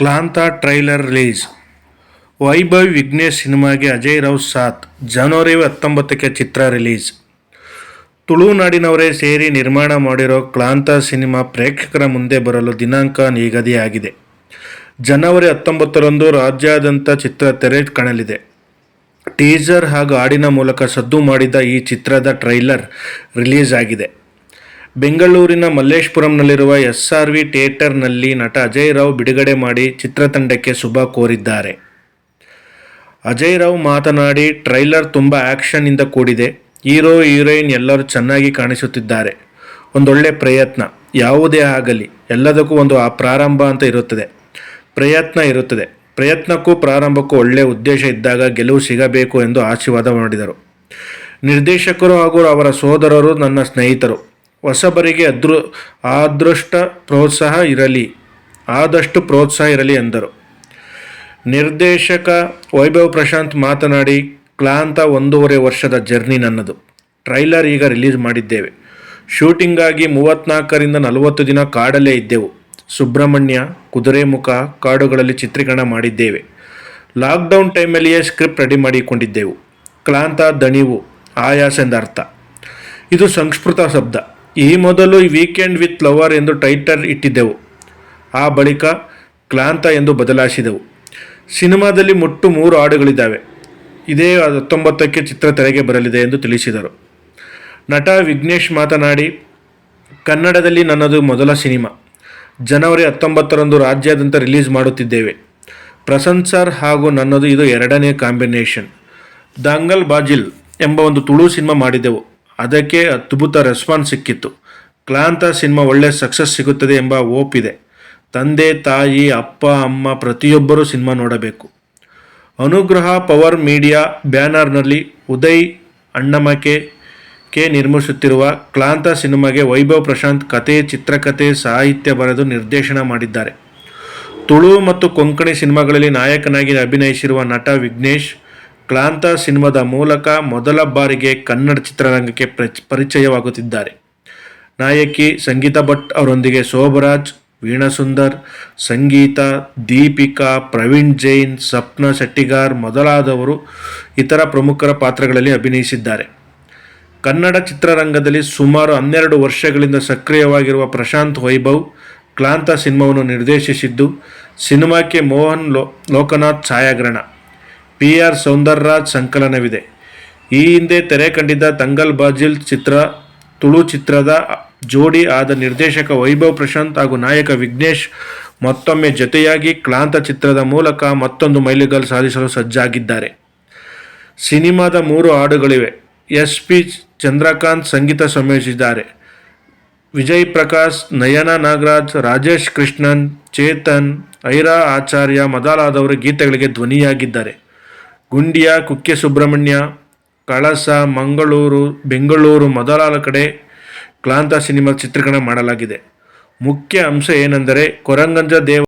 Klaanta trailer release. Vaibhav Vignesh ಸಿನಿಮಾಗೆ ಅಜಯ್ ರಾವ್ ಸಾತ್ ಜನವರಿ ಹತ್ತೊಂಬತ್ತಕ್ಕೆ ಚಿತ್ರ release. ತುಳುನಾಡಿನವರೇ ಸೇರಿ ನಿರ್ಮಾಣ ಮಾಡಿರೋ ಕ್ಲಾಂತ ಸಿನಿಮಾ ಪ್ರೇಕ್ಷಕರ ಮುಂದೆ ಬರಲು ದಿನಾಂಕ ನಿಗದಿಯಾಗಿದೆ. ಜನವರಿ ಹತ್ತೊಂಬತ್ತರಂದು ರಾಜ್ಯಾದ್ಯಂತ ಚಿತ್ರ ತೆರೆ ಕಾಣಲಿದೆ. ಟೀಸರ್ ಹಾಗೂ ಹಾಡಿನ ಮೂಲಕ ಸದ್ದು ಮಾಡಿದ ಈ ಚಿತ್ರದ ಟ್ರೈಲರ್ ರಿಲೀಸ್ ಆಗಿದೆ. ಬೆಂಗಳೂರಿನ ಮಲ್ಲೇಶ್ಪುರಂನಲ್ಲಿರುವ ಎಸ್ ಆರ್ ವಿ ಥಿಯೇಟರ್ನಲ್ಲಿ ನಟ ಅಜಯ್ ರಾವ್ ಬಿಡುಗಡೆ ಮಾಡಿ ಚಿತ್ರತಂಡಕ್ಕೆ ಶುಭ ಕೋರಿದ್ದಾರೆ. ಅಜಯ್ ರಾವ್ ಮಾತನಾಡಿ, ಟ್ರೈಲರ್ ತುಂಬ ಆ್ಯಕ್ಷನ್ನಿಂದ ಕೂಡಿದೆ. ಹೀರೋ, ಹೀರೋಯಿನ್ ಎಲ್ಲರೂ ಚೆನ್ನಾಗಿ ಕಾಣಿಸುತ್ತಿದ್ದಾರೆ. ಒಂದೊಳ್ಳೆ ಪ್ರಯತ್ನ. ಯಾವುದೇ ಆಗಲಿ, ಎಲ್ಲದಕ್ಕೂ ಒಂದು ಆ ಪ್ರಾರಂಭ ಅಂತ ಇರುತ್ತದೆ. ಪ್ರಯತ್ನ ಇರುತ್ತದೆ. ಪ್ರಯತ್ನಕ್ಕೂ ಪ್ರಾರಂಭಕ್ಕೂ ಒಳ್ಳೆಯ ಉದ್ದೇಶ ಇದ್ದಾಗ ಗೆಲುವು ಸಿಗಬೇಕು ಎಂದು ಆಶೀರ್ವಾದ ಮಾಡಿದರು. ನಿರ್ದೇಶಕರು ಹಾಗೂ ಅವರ ಸೋದರರು ನನ್ನ ಸ್ನೇಹಿತರು. ಹೊಸಬರಿಗೆ ಅದೃ ಅದೃಷ್ಟ ಪ್ರೋತ್ಸಾಹ ಇರಲಿ, ಆದಷ್ಟು ಪ್ರೋತ್ಸಾಹ ಇರಲಿ ಎಂದರು. ನಿರ್ದೇಶಕ ವೈಭವ್ ಪ್ರಶಾಂತ್ ಮಾತನಾಡಿ, ಕ್ಲಾಂತ ಒಂದೂವರೆ ವರ್ಷದ ಜರ್ನಿ ನನ್ನದು. ಟ್ರೈಲರ್ ಈಗ ರಿಲೀಸ್ ಮಾಡಿದ್ದೇವೆ. ಶೂಟಿಂಗಾಗಿ ಮೂವತ್ತ್ನಾಲ್ಕರಿಂದ ನಲವತ್ತು ದಿನ ಕಾಡಲ್ಲೇ ಇದ್ದೆವು. ಸುಬ್ರಹ್ಮಣ್ಯ, ಕುದುರೆಮುಖ ಕಾಡುಗಳಲ್ಲಿ ಚಿತ್ರೀಕರಣ ಮಾಡಿದ್ದೇವೆ. ಲಾಕ್ಡೌನ್ ಟೈಮಲ್ಲಿಯೇ ಸ್ಕ್ರಿಪ್ಟ್ ರೆಡಿ ಮಾಡಿಕೊಂಡಿದ್ದೆವು. ಕ್ಲಾಂತ ದಣಿವು, ಆಯಾಸ ಎಂದರ್ಥ ಇದು ಸಂಸ್ಕೃತ ಶಬ್ದ. ಈ ಮೊದಲು ವೀಕೆಂಡ್ ವಿತ್ ಲವರ್ ಎಂದು ಟೈಟಲ್ ಇಟ್ಟಿದ್ದೆವು. ಆ ಬಳಿಕ ಕ್ಲಾಂತ ಎಂದು ಬದಲಾಯಿಸಿದೆವು. ಸಿನಿಮಾದಲ್ಲಿ ಮುಟ್ಟು ಮೂರು ಹಾಡುಗಳಿದ್ದಾವೆ. ಇದೇ ಹತ್ತೊಂಬತ್ತಕ್ಕೆ ಚಿತ್ರ ತೆರೆಗೆ ಬರಲಿದೆ ಎಂದು ತಿಳಿಸಿದರು. ನಟ ವಿಘ್ನೇಶ್ ಮಾತನಾಡಿ, ಕನ್ನಡದಲ್ಲಿ ನನ್ನದು ಮೊದಲ ಸಿನಿಮಾ. ಜನವರಿ ಹತ್ತೊಂಬತ್ತರಂದು ರಾಜ್ಯಾದ್ಯಂತ ರಿಲೀಸ್ ಮಾಡುತ್ತಿದ್ದೇವೆ. ಪ್ರಸನ್ಸರ್ ಸರ್ ಹಾಗೂ ನನ್ನದು ಇದು ಎರಡನೇ ಕಾಂಬಿನೇಷನ್ ದಂಗಲ್ ಬಾಜಿಲ್ ಎಂಬ ಒಂದು ತುಳು ಸಿನಿಮಾ ಮಾಡಿದೆವು. ಅದಕ್ಕೆ ಅದ್ಭುತ ರೆಸ್ಪಾನ್ಸ್ ಸಿಕ್ಕಿತ್ತು. ಕ್ಲಾಂತ ಸಿನಿಮಾ ಒಳ್ಳೆ ಸಕ್ಸಸ್ ಸಿಗುತ್ತದೆ ಎಂಬ ಓಪ್ ಇದೆ. ತಂದೆ, ತಾಯಿ, ಅಪ್ಪ, ಅಮ್ಮ ಪ್ರತಿಯೊಬ್ಬರೂ ಸಿನಿಮಾ ನೋಡಬೇಕು. ಅನುಗ್ರಹ ಪವರ್ ಮೀಡಿಯಾ ಬ್ಯಾನರ್ನಲ್ಲಿ ಉದಯ್, ಅಣ್ಣಮಕೆ, ಕೆ ನಿರ್ಮಿಸುತ್ತಿರುವ ಕ್ಲಾಂತ ಸಿನಿಮಾಗೆ ವೈಭವ್ ಪ್ರಶಾಂತ್ ಕತೆ ಚಿತ್ರಕಥೆ ಸಾಹಿತ್ಯ ಬರೆದು ನಿರ್ದೇಶನ ಮಾಡಿದ್ದಾರೆ. ತುಳು ಮತ್ತು ಕೊಂಕಣಿ ಸಿನಿಮಾಗಳಲ್ಲಿ ನಾಯಕನಾಗಿ ಅಭಿನಯಿಸಿರುವ ನಟ ವಿಘ್ನೇಶ್ ಕ್ಲಾಂತ ಸಿನಿಮಾದ ಮೂಲಕ ಮೊದಲ ಬಾರಿಗೆ ಕನ್ನಡ ಚಿತ್ರರಂಗಕ್ಕೆ ಪ್ರಚ್- ಪರಿಚಯವಾಗುತ್ತಿದ್ದಾರೆ. ನಾಯಕಿ ಸಂಗೀತ ಭಟ್ ಅವರೊಂದಿಗೆ ಶೋಭರಾಜ್, ವೀಣಾ ಸುಂದರ್, ಸಂಗೀತ, ದೀಪಿಕಾ, ಪ್ರವೀಣ್ ಜೈನ್, ಸಪ್ನ ಶೆಟ್ಟಿಗಾರ್ ಮೊದಲಾದವರು ಇತರ ಪ್ರಮುಖರ ಪಾತ್ರಗಳಲ್ಲಿ ಅಭಿನಯಿಸಿದ್ದಾರೆ. ಕನ್ನಡ ಚಿತ್ರರಂಗದಲ್ಲಿ ಸುಮಾರು ಹನ್ನೆರಡು ವರ್ಷಗಳಿಂದ ಸಕ್ರಿಯವಾಗಿರುವ ಪ್ರಶಾಂತ್ ವೈಭವ್ ಕ್ಲಾಂತ ಸಿನಿಮಾವನ್ನು ನಿರ್ದೇಶಿಸಿದ್ದು, ಸಿನಿಮಾಕ್ಕೆ ಮೋಹನ್ ಲೋ, ಲೋಕನಾಥ್ ಛಾಯಾಗ್ರಹಣ. ಪಿ ಆರ್ ಸೌಂದರ್ರಾಜ್ ಸಂಕಲನವಿದೆ. ಈ ಹಿಂದೆ ತೆರೆ ಕಂಡಿದ್ದ ತಂಗಲ್ ಬಾಜಿಲ್ ಚಿತ್ರ, ತುಳು ಚಿತ್ರದ ಜೋಡಿ ಆದ ನಿರ್ದೇಶಕ ವೈಭವ್ ಪ್ರಶಾಂತ್ ಹಾಗೂ ನಾಯಕ ವಿಘ್ನೇಶ್ ಮತ್ತೊಮ್ಮೆ ಜೊತೆಯಾಗಿ ಕ್ಲಾಂತ ಚಿತ್ರದ ಮೂಲಕ ಮತ್ತೊಂದು ಮೈಲಿಗಲ್ಲು ಸಾಧಿಸಲು ಸಜ್ಜಾಗಿದ್ದಾರೆ. ಸಿನಿಮಾದ ಮೂರು ಹಾಡುಗಳಿವೆ. ಎಸ್ ಪಿ ಚಂದ್ರಕಾಂತ್ ಸಂಗೀತ ಸಂಯೋಜಿಸಿದ್ದಾರೆ ವಿಜಯ್ ಪ್ರಕಾಶ್, ನಯನ ನಾಗರಾಜ್, ರಾಜೇಶ್ ಕೃಷ್ಣನ್, ಚೇತನ್, ಐರಾ ಆಚಾರ್ಯ ಮೊದಲಾದವರು ಗೀತೆಗಳಿಗೆ ಧ್ವನಿಯಾಗಿದ್ದಾರೆ. ಗುಂಡಿಯ, ಕುಕ್ಕೆ ಸುಬ್ರಹ್ಮಣ್ಯ, ಕಳಸ, ಮಂಗಳೂರು, ಬೆಂಗಳೂರು ಮೊದಲಾದ ಕಡೆ ಕ್ಲಾಂತ ಸಿನಿಮಾ ಚಿತ್ರೀಕರಣ ಮಾಡಲಾಗಿದೆ. ಮುಖ್ಯ ಅಂಶ ಏನೆಂದರೆ ಕೊರಂಗಂಜ ದೇವ